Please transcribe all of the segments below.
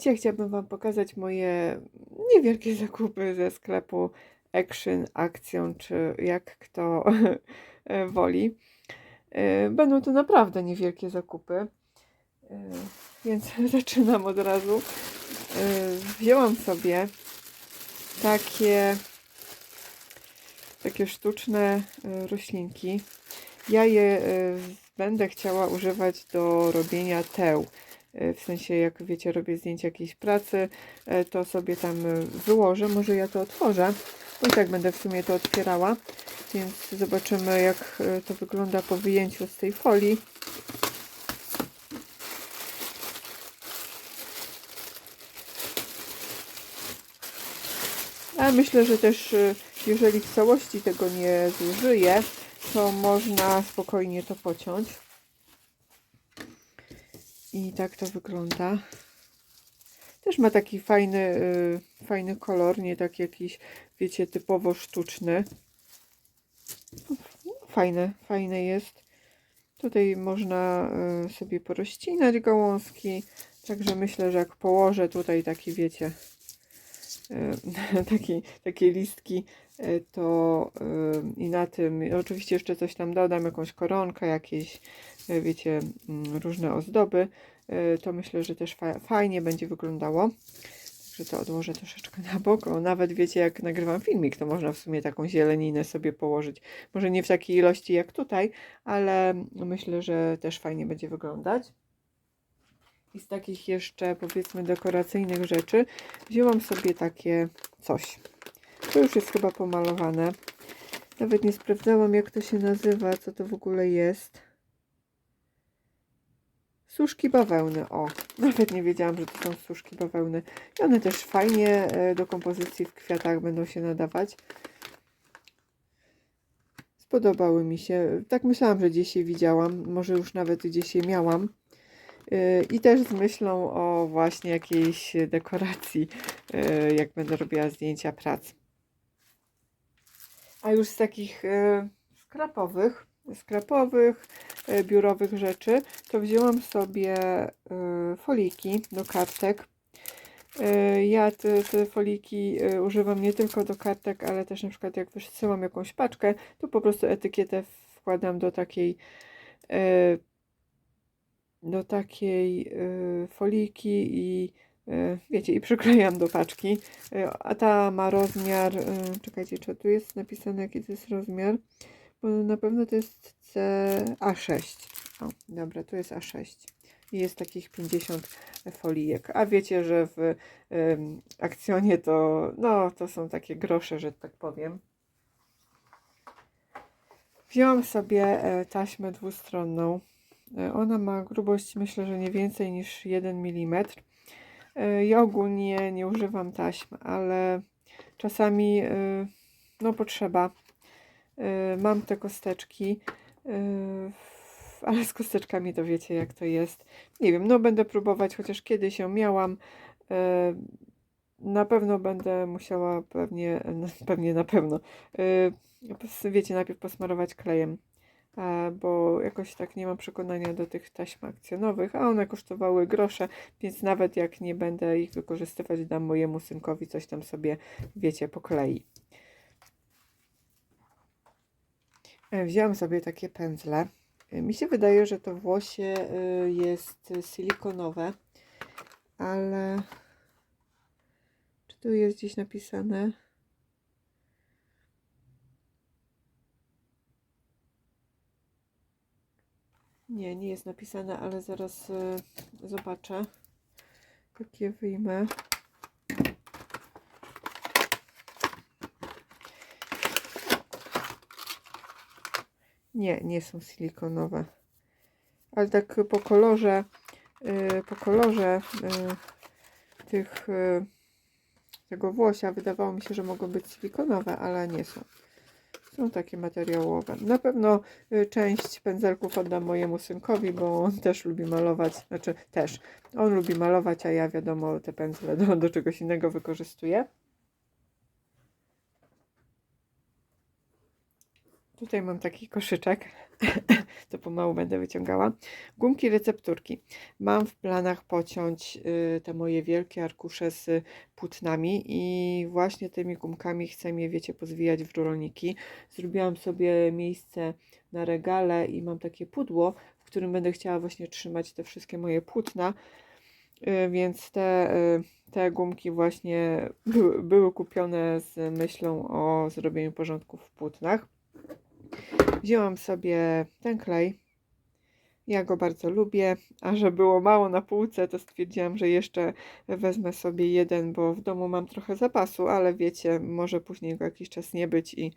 Dzisiaj chciałabym Wam pokazać moje niewielkie zakupy ze sklepu Action, Action, czy jak kto e, woli. E, Będą to naprawdę niewielkie zakupy, E, więc zaczynam od razu. Wzięłam sobie takie, takie sztuczne roślinki. Ja je będę chciała używać do robienia teł. E, W sensie, jak wiecie, robię zdjęcia jakiejś pracy, e, to sobie tam e, wyłożę. Może ja to otworzę, bo i tak będę w sumie to otwierała. Więc zobaczymy, jak to wygląda po wyjęciu z tej folii. Ale myślę, że też jeżeli w całości tego nie zużyję, to można spokojnie to pociąć. I tak to wygląda. Też ma taki fajny, y, fajny kolor, nie taki jakiś, wiecie, typowo sztuczny. No, Fajne, fajne jest. Tutaj można y, sobie porozcinać gałązki. Także myślę, że jak położę tutaj taki, wiecie, y, taki, takie listki, to i na tym, oczywiście jeszcze coś tam dodam, jakąś koronkę, jakieś, wiecie, mm, różne ozdoby, y, to myślę, że też fa fajnie będzie wyglądało. Także to odłożę troszeczkę na bok. Nawet wiecie, jak nagrywam filmik, to można w sumie taką zieleninę sobie położyć. Może nie w takiej ilości jak tutaj, ale myślę, że też fajnie będzie wyglądać. I z takich jeszcze powiedzmy dekoracyjnych rzeczy wzięłam sobie takie coś. To już jest chyba pomalowane. Nawet nie sprawdzałam jak to się nazywa, co to w ogóle jest. Suszki bawełny, o. Nawet nie wiedziałam, że to są suszki bawełny. I one też fajnie e, do kompozycji w kwiatach będą się nadawać. Spodobały mi się. Tak myślałam, że gdzieś je widziałam. Może już nawet gdzieś je miałam. Yy, I też z myślą o właśnie jakiejś dekoracji, yy, jak będę robiła zdjęcia prac. A już z takich skrapowych, skrapowych, yy, biurowych rzeczy, to wzięłam sobie yy, foliki do kartek. Yy, Ja te, te foliki używam nie tylko do kartek, ale też na przykład jak wysyłam jakąś paczkę, to po prostu etykietę wkładam do takiej do takiej foliki i wiecie, i przyklejam do paczki. A ta ma rozmiar, czekajcie, czy tu jest napisane jaki to jest rozmiar? Bo na pewno to jest C A6. O, dobra, tu jest A6. I jest takich 50 folijek. A wiecie, że w ym, akcjonie to, no, to są takie grosze, że tak powiem. Wziąłam sobie e, taśmę dwustronną. E, Ona ma grubość myślę, że nie więcej niż 1 mm. E, Ja ogólnie nie używam taśm, ale czasami e, no potrzeba. E, Mam te kosteczki, e, ale z kosteczkami to wiecie jak to jest. Nie wiem, no będę próbować, chociaż kiedyś ją miałam. E, Na pewno będę musiała pewnie, pewnie na pewno, wiecie, najpierw posmarować klejem bo jakoś tak nie mam przekonania do tych taśm akcjonowych, a one kosztowały grosze, więc nawet jak nie będę ich wykorzystywać, dam mojemu synkowi coś tam sobie, wiecie, poklei. E, Wziąłem sobie takie pędzle. E, Mi się wydaje, że to włosie y, jest silikonowe, ale czy tu jest gdzieś napisane? Nie, nie jest napisane, ale zaraz zobaczę. Jak je wyjmę. Nie, nie są silikonowe. Ale tak po kolorze, y, po kolorze y, tych y, tego włosia wydawało mi się, że mogą być silikonowe, ale nie są. Są takie materiałowe. Na pewno y, część pędzelków oddam mojemu synkowi, bo on też lubi malować. Znaczy też. On lubi malować, a ja wiadomo te pędzle do, do czegoś innego wykorzystuję. Tutaj mam taki koszyczek, to pomału będę wyciągała. Gumki recepturki. Mam w planach pociąć y, te moje wielkie arkusze z płótnami i właśnie tymi gumkami chcę je, wiecie, pozwijać w rolniki. Zrobiłam sobie miejsce na regale i mam takie pudło, w którym będę chciała właśnie trzymać te wszystkie moje płótna. Y, Więc te, y, te gumki właśnie były, były kupione z myślą o zrobieniu porządku w płótnach. Wzięłam sobie ten klej. Ja go bardzo lubię, a że było mało na półce, to stwierdziłam, że jeszcze wezmę sobie jeden, bo w domu mam trochę zapasu, ale wiecie, może później go jakiś czas nie być i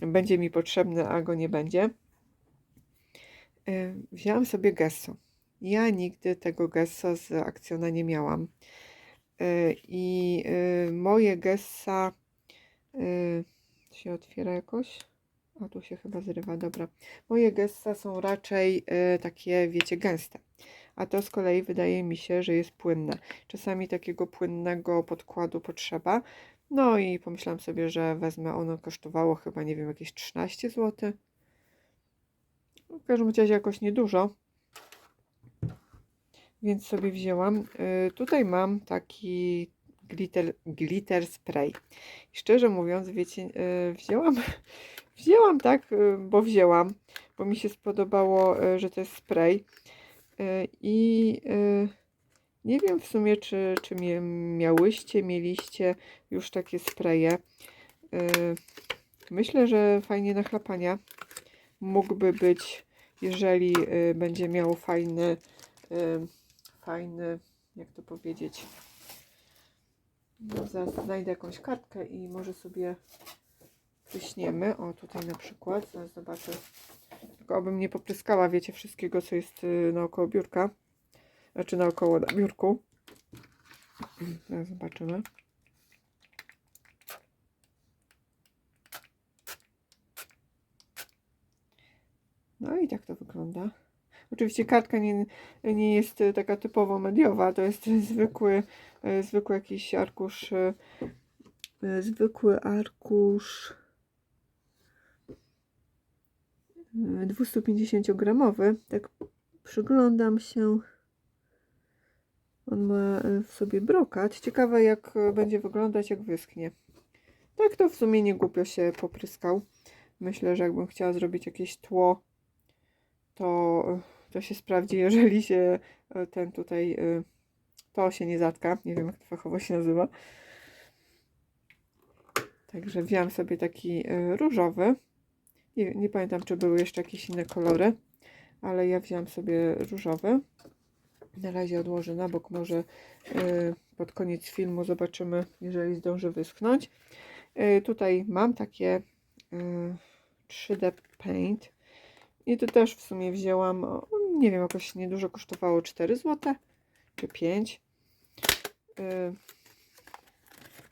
będzie mi potrzebny, a go nie będzie. Y, Wzięłam sobie gesso. Ja nigdy tego gesso z akcjona nie miałam. Y, I y, moje gessa się otwiera jakoś. A tu się chyba zrywa, dobra. Moje gessa są raczej y, takie, wiecie, gęste. A to z kolei wydaje mi się, że jest płynne. Czasami takiego płynnego podkładu potrzeba. No i pomyślałam sobie, że wezmę. Ono kosztowało chyba, nie wiem, jakieś 13 zł. W każdym razie jakoś niedużo. Więc sobie wzięłam. Y, tutaj mam taki glitter, glitter spray. I szczerze mówiąc, wiecie, y, wzięłam, wzięłam tak, y, bo wzięłam, bo mi się spodobało, y, że to jest spray. Y, I nie wiem w sumie, czy, czy miałyście, mieliście już takie spraye. Y, Myślę, że fajnie na chlapania mógłby być, jeżeli będzie miał fajny, fajny, jak to powiedzieć, no, znajdę jakąś kartkę i może sobie pryśniemy. O, tutaj na przykład, zaraz zobaczę. Tylko abym nie popryskała, wiecie, wszystkiego, co jest y, naokoło biurka. Znaczy naokoło na biurku. Zaraz zobaczymy. No i tak to wygląda. Oczywiście kartka nie, nie jest e, taka typowo mediowa, to jest zwykły, e, zwykły jakiś arkusz, zwykły arkusz e, 250 gramowy. Tak przyglądam się. On ma e, w sobie brokat. Ciekawe jak e, będzie wyglądać jak wyschnie. Tak to w sumie nie głupio się popryskał. Myślę, że jakbym chciała zrobić jakieś tło, to, to się sprawdzi, jeżeli się e, ten tutaj, e, to się nie zatka. Nie wiem, jak to fachowo się nazywa. Także wziąłem sobie taki e, różowy. Nie, nie pamiętam, czy były jeszcze jakieś inne kolory, ale ja wziąłem sobie różowy. Na razie odłożę na bok, może e, pod koniec filmu zobaczymy, jeżeli zdąży wyschnąć. E, Tutaj mam takie e, 3D Paint. I to też w sumie wzięłam, nie wiem, jakoś niedużo kosztowało 4 zł czy 5. Y,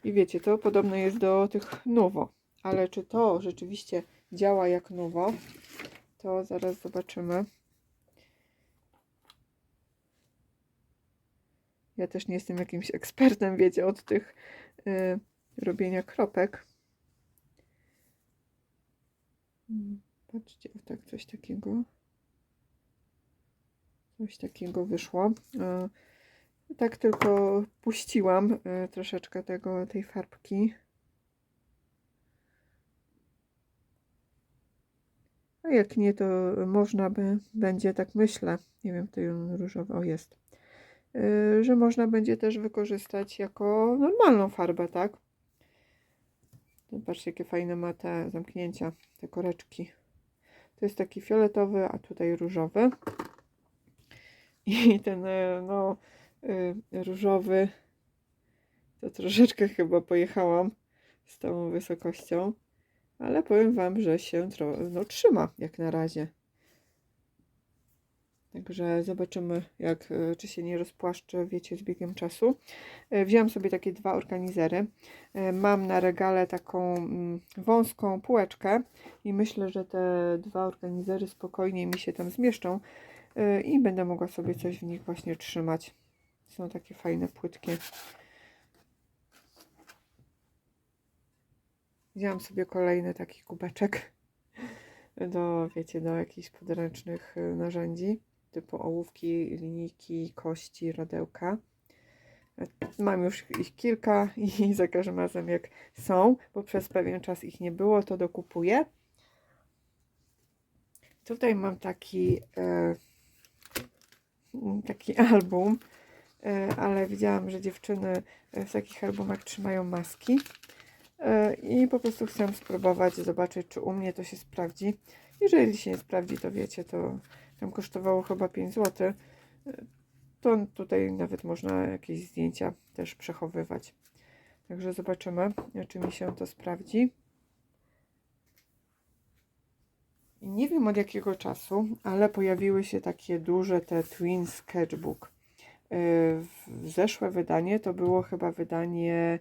I wiecie, to podobne jest do tych Nuvo, ale czy to rzeczywiście działa jak Nuvo, to zaraz zobaczymy. Ja też nie jestem jakimś ekspertem, wiecie, od tych y, robienia kropek. Mm, Patrzcie, o tak coś takiego. Coś takiego wyszło. E, Tak tylko puściłam e, troszeczkę tego, tej farbki. A jak nie, to można by będzie, tak myślę, nie wiem, on różowy, o jest, e, że można będzie też wykorzystać jako normalną farbę, tak? Zobaczcie, jakie fajne ma te zamknięcia, te koreczki. To jest taki fioletowy, a tutaj różowy. I ten, e, no, y, różowy, to troszeczkę chyba pojechałam z tą wysokością, ale powiem Wam, że się no, trzyma jak na razie. Także zobaczymy, jak, e, czy się nie rozpłaszczy, wiecie, z biegiem czasu. E, Wzięłam sobie takie dwa organizery. E, Mam na regale taką mm, wąską półeczkę i myślę, że te dwa organizery spokojnie mi się tam zmieszczą i będę mogła sobie coś w nich właśnie trzymać. Są takie fajne, płytkie. Wziąłam sobie kolejny taki kubeczek. do, wiecie, do jakichś podręcznych y, narzędzi, typu ołówki, linijki, kości, rodełka. Mam już ich kilka i za każdym razem jak są, bo przez pewien czas ich nie było, to dokupuję. Tutaj mam taki, e, taki album, e, ale widziałam, że dziewczyny w takich albumach trzymają maski. E, I po prostu chcę spróbować, zobaczyć, czy u mnie to się sprawdzi. Jeżeli się nie sprawdzi, to wiecie, to tam kosztowało chyba 5 zł. To tutaj nawet można jakieś zdjęcia też przechowywać. Także zobaczymy, czy mi się to sprawdzi. I nie wiem od jakiego czasu, ale pojawiły się takie duże te Twin Sketchbook. W- Zeszłe wydanie to było chyba wydanie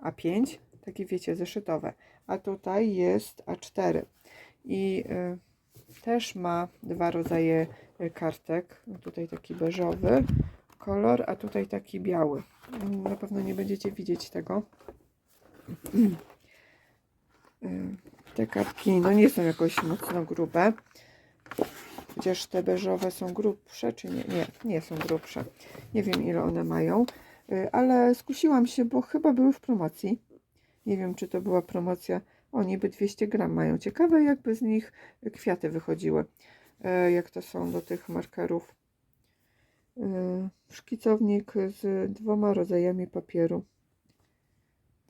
A5, takie wiecie, zeszytowe. A tutaj jest A4. I y, też ma dwa rodzaje y, kartek. Tutaj taki beżowy kolor, a tutaj taki biały. Na pewno nie będziecie widzieć tego. Y, Te kartki no nie są jakoś mocno grube. Chociaż te beżowe są grubsze, czy nie? Nie, nie są grubsze. Nie wiem ile one mają, ale skusiłam się, bo chyba były w promocji. Nie wiem, czy to była promocja. O, niby 200 gram mają. Ciekawe, jakby z nich kwiaty wychodziły. E, jak to są do tych markerów. E, szkicownik z dwoma rodzajami papieru.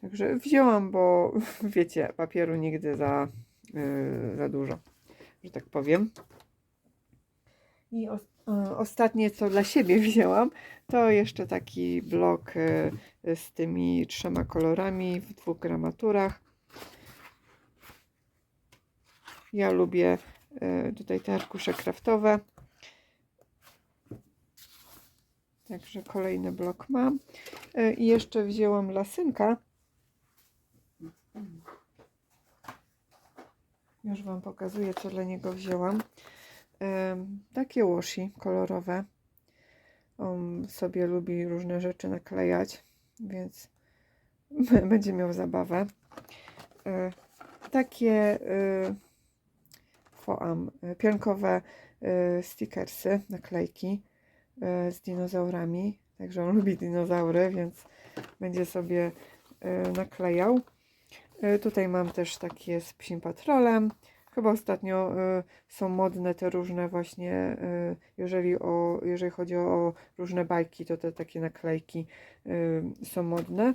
Także wzięłam, bo wiecie, papieru nigdy za, e, za dużo, że tak powiem. I ostatnie, co dla siebie wzięłam, to jeszcze taki blok e, z tymi trzema kolorami w dwóch gramaturach. Ja lubię e, tutaj te arkusze kraftowe. Także kolejny blok mam. E, I jeszcze wzięłam lasynka. Już Wam pokazuję, co dla niego wzięłam. Takie washi kolorowe. On sobie lubi różne rzeczy naklejać, więc będzie miał zabawę. E, Takie e, foam, e, pionkowe e, stickersy, naklejki z dinozaurami. Także on lubi dinozaury, więc będzie sobie naklejał. Tutaj mam też takie z psim patrolem. Chyba ostatnio e, są modne te różne właśnie, e, jeżeli, o, jeżeli chodzi o różne bajki, to te takie naklejki e, są modne.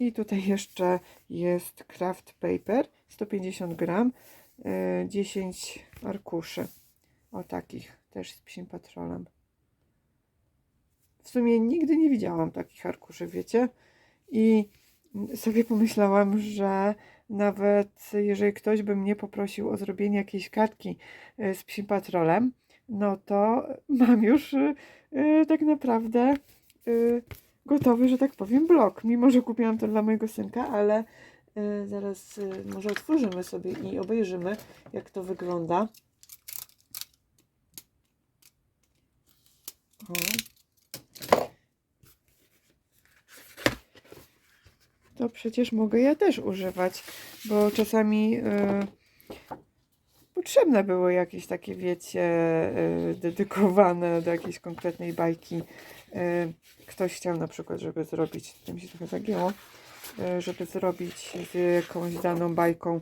I tutaj jeszcze jest craft paper, 150 gram, e, 10 arkuszy. O takich, też z psim patrolem. W sumie nigdy nie widziałam takich arkuszy, wiecie? I sobie pomyślałam, że nawet jeżeli ktoś by mnie poprosił o zrobienie jakiejś kartki e, z psim patrolem, no to mam już e, e, tak naprawdę gotowy, że tak powiem, blok. Mimo, że kupiłam to dla mojego synka, ale zaraz może otworzymy sobie i obejrzymy, jak to wygląda. O. to przecież mogę ja też używać, bo czasami y, potrzebne były jakieś takie, wiecie, y, dedykowane do jakiejś konkretnej bajki. Y, ktoś chciał na przykład, żeby zrobić, to mi się trochę zagięło, żeby zrobić z jakąś daną bajką.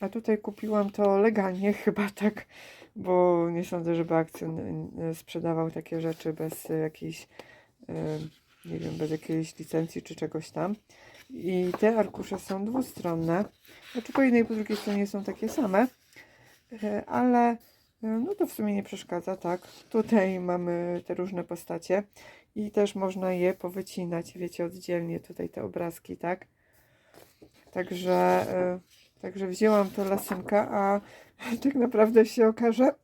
A tutaj kupiłam to legalnie, chyba tak, bo nie sądzę, żeby akcjon sprzedawał takie rzeczy bez jakiejś, nie wiem, bez jakiejś licencji czy czegoś tam. I te arkusze są dwustronne. Znaczy po jednej i po drugiej stronie są takie same, e, ale e, no to w sumie nie przeszkadza, tak. Tutaj mamy te różne postacie i też można je powycinać, wiecie, oddzielnie tutaj te obrazki, tak. Także, e, także wzięłam to lasynka, a tak naprawdę się okaże...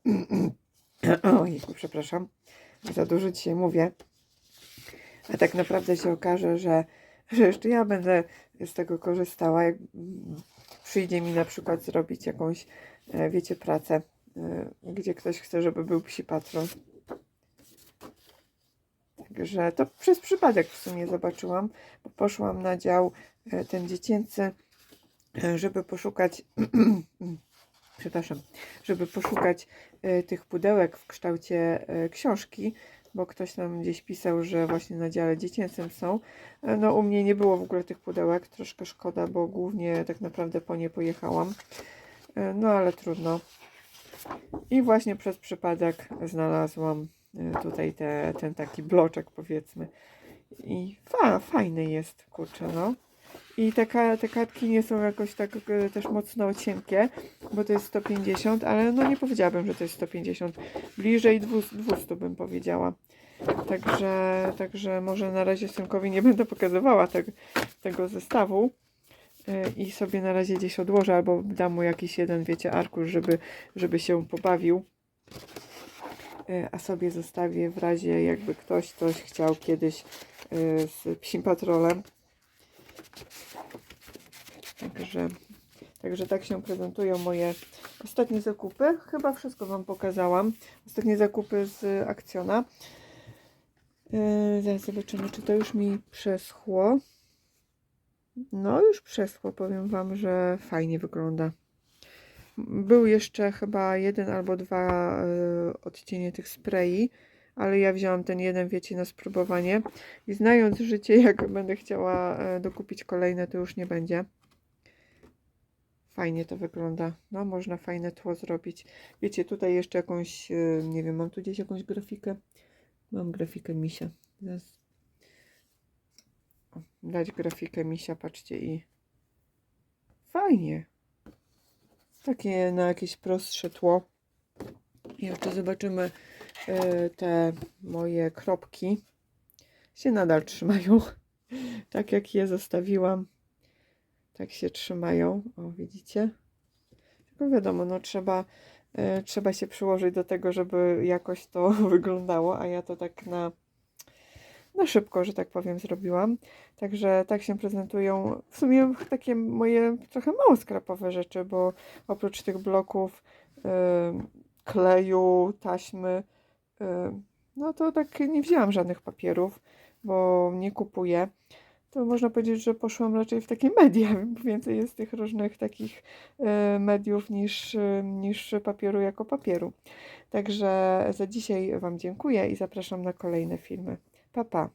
Ojejku, przepraszam, za dużo dzisiaj mówię. A tak naprawdę się okaże, że że jeszcze ja będę z tego korzystała, jak przyjdzie mi na przykład zrobić jakąś, e, wiecie, pracę, e, gdzie ktoś chce, żeby był psi patron. Także to przez przypadek w sumie zobaczyłam, bo poszłam na dział e, ten dziecięcy, żeby poszukać przepraszam, żeby poszukać tych pudełek w kształcie książki, bo ktoś nam gdzieś pisał, że właśnie na dziale dziecięcym są. E, No u mnie nie było w ogóle tych pudełek, troszkę szkoda, bo głównie tak naprawdę po nie pojechałam. E, No ale trudno. I właśnie przez przypadek znalazłam e, tutaj te, ten taki bloczek powiedzmy. I fa, fajny jest, kurczę no. I te, te kartki nie są jakoś tak e, też mocno cienkie, bo to jest 150, ale no nie powiedziałabym, że to jest 150. Bliżej 200, 200 bym powiedziała. Także, także może na razie synkowi nie będę pokazywała tego, tego zestawu. E, I sobie na razie gdzieś odłożę, albo dam mu jakiś jeden, wiecie, arkusz, żeby, żeby się pobawił. E, A sobie zostawię w razie jakby ktoś coś chciał kiedyś z psim patrolem. Także, także tak się prezentują moje ostatnie zakupy. Chyba wszystko Wam pokazałam. Ostatnie zakupy z Akcjona. Yy, zaraz zobaczymy, czy to już mi przeschło. No, już przeschło. Powiem Wam, że fajnie wygląda. Był jeszcze chyba jeden albo dwa yy, odcienie tych sprayi, ale ja wzięłam ten jeden, wiecie, na spróbowanie. I znając życie, jak będę chciała e, dokupić kolejne, to już nie będzie. Fajnie to wygląda. No, można fajne tło zrobić. Wiecie, tutaj jeszcze jakąś, e, nie wiem, mam tu gdzieś jakąś grafikę. Mam grafikę misia. Zaraz. Dać grafikę misia, patrzcie i fajnie. Takie na jakieś prostsze tło. I jeszcze zobaczymy te moje kropki. Się nadal trzymają. Tak jak je zostawiłam. Tak się trzymają. O, widzicie? Tylko wiadomo, no trzeba, e, trzeba się przyłożyć do tego, żeby jakoś to wyglądało, a ja to tak na, na szybko, że tak powiem, zrobiłam. Także tak się prezentują w sumie takie moje trochę mało skrapowe rzeczy, bo oprócz tych bloków e, kleju, taśmy, e, no to tak nie wzięłam żadnych papierów, bo nie kupuję to można powiedzieć, że poszłam raczej w takie media. Więcej jest tych różnych takich e, mediów niż, niż papieru jako papieru. Także za dzisiaj Wam dziękuję i zapraszam na kolejne filmy. Pa, pa.